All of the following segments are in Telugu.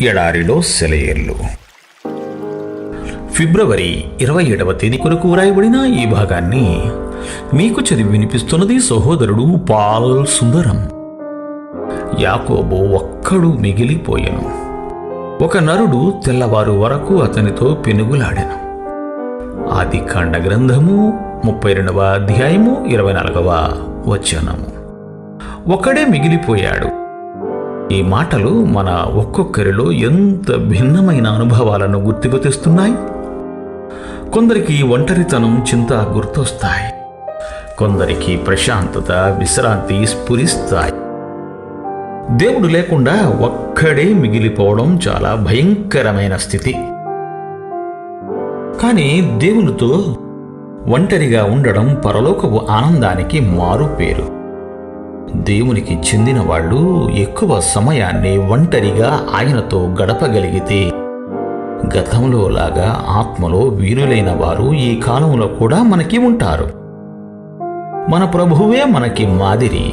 ఎడారిలో సెలయేర్లు. ఫిబ్రవరి ఇరవై ఏడవ తేదీ కొరకు రాయబడిన ఈ భాగాన్ని మీకు చదివి వినిపిస్తున్నది సహోదరుడు పాల్ సుందరం. యాకోబు ఒక్కడు మిగిలిపోయెను. ఒక నరుడు తెల్లవారు వరకు అతనితో పెనుగులాడెను. ఆది కాండ గ్రంథము ముప్పై రెండవ అధ్యాయము ఇరవై నాలుగవ వచనము. ఒక్కడే మిగిలిపోయాడు. ఈ మాటలు మన ఒక్కొక్కరిలో ఎంత భిన్నమైన అనుభవాలను గుర్తుకు తెస్తున్నాయి కొందరికి ఒంటరితనం చింత గుర్తొస్తాయి. కొందరికి ప్రశాంతత విశ్రాంతి స్ఫురిస్తాయి. దేవుడు లేకుండా ఒక్కడే మిగిలిపోవడం చాలా భయంకరమైన స్థితి. కానీ దేవునితో ఒంటరిగా ఉండడం పరలోకపు ఆనందానికి మారు పేరు. దేవునికి చెందిన వాళ్ళు ఎక్కువ సమయాన్ని ఒంటరిగా ఆయనతో గడపగలిగితే గతంలో లాగా ఆత్మలో వీరులైన వారు ఈ కాలంలో కూడా మనకి ఉంటారు. మన ప్రభువే మనకి మాదిరి.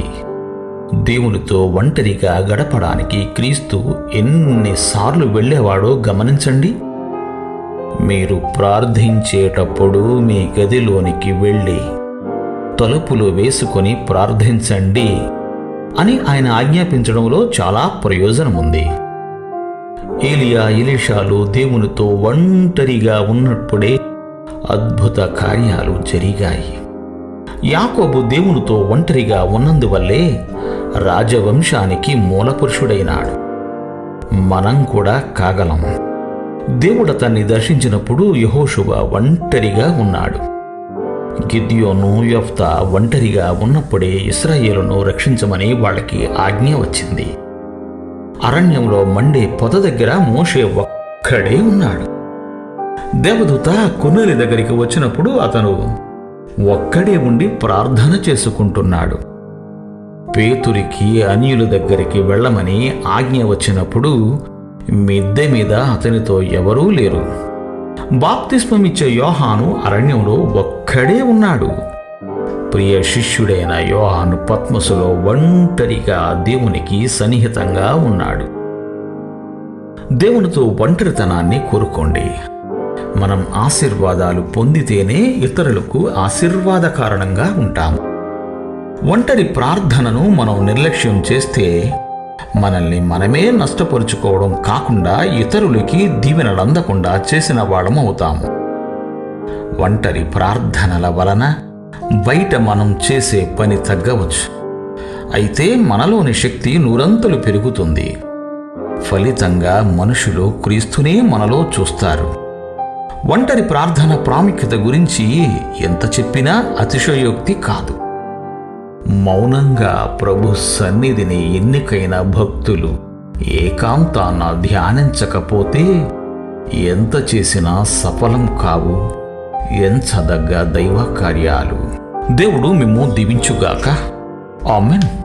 దేవునితో ఒంటరిగా గడపడానికి క్రీస్తు ఎన్నిసార్లు వెళ్ళేవాడో గమనించండి. మీరు ప్రార్థించేటప్పుడు మీ గదిలోనికి వెళ్ళి తలుపులు వేసుకొని ప్రార్థించండి అని ఆయన ఆజ్ఞాపించడంలో చాలా ప్రయోజనం ఉంది ఏలియా ఎలీషాలు దేవునితో ఒంటరిగా ఉన్నప్పుడే అద్భుత కార్యాలు జరిగాయి. యాకోబు దేవునితో ఒంటరిగా ఉన్నందువల్లే రాజవంశానికి మూలపురుషుడైనాడు. మనం కూడా కాగలం. దేవుడు అతన్ని దర్శించినప్పుడు యహోశువ ఒంటరిగా ఉన్నాడు. గిద్యోను యొఫ్తా ఒంటరిగా ఉన్నప్పుడే ఇస్రాయేలును రక్షించమని వాళ్ళకి ఆజ్ఞ వచ్చింది. అరణ్యంలో మండే పొద దగ్గర మోషే ఒక్కడే ఉన్నాడు. దేవదూత కొన్నేలి దగ్గరికి వచ్చినప్పుడు అతను ఒక్కడే ఉండి ప్రార్థన చేసుకుంటున్నాడు. పేతురికి అన్యుల దగ్గరికి వెళ్ళమని ఆజ్ఞ వచ్చినప్పుడు మిద్దె మీద అతనితో ఎవరూ లేరు. బాప్తిస్మమిచ్చే యోహాను అరణ్యంలో ఒక్కడే ఉన్నాడు. ప్రియ శిష్యుడైన యోహాను పద్మసులో ఒంటరిగా దేవునికి సన్నిహితంగా ఉన్నాడు. దేవునితో ఒంటరితనాన్ని కోరుకోండి. మనం ఆశీర్వాదాలు పొందితేనే ఇతరులకు ఆశీర్వాద కారణంగా ఉంటాము. ఒంటరి ప్రార్థనను మనం నిర్లక్ష్యం చేస్తే మనల్ని మనమే నష్టపరుచుకోవడం కాకుండా ఇతరులకి దీవెనలందకుండా చేసిన వాళ్ళం అవుతాము ఒంటరి ప్రార్థనల వలన బయట మనం చేసే పని తగ్గవచ్చు. అయితే మనలోని శక్తి నూరంతలు పెరుగుతుంది. ఫలితంగా మనుషులు క్రీస్తునే మనలో చూస్తారు. ఒంటరి ప్రార్థన ప్రాముఖ్యత గురించి ఎంత చెప్పినా అతిశయోక్తి కాదు. మౌనంగా ప్రభు సన్నిధిని ఎన్నికైన భక్తులు ఏకాంతాన ధ్యానించకపోతే ఎంత చేసినా సఫలం కావు. ఎంచదగ్గ దైవ కార్యాలు దేవుడు మిమ్ము దీవించుగాక. ఆమెన్.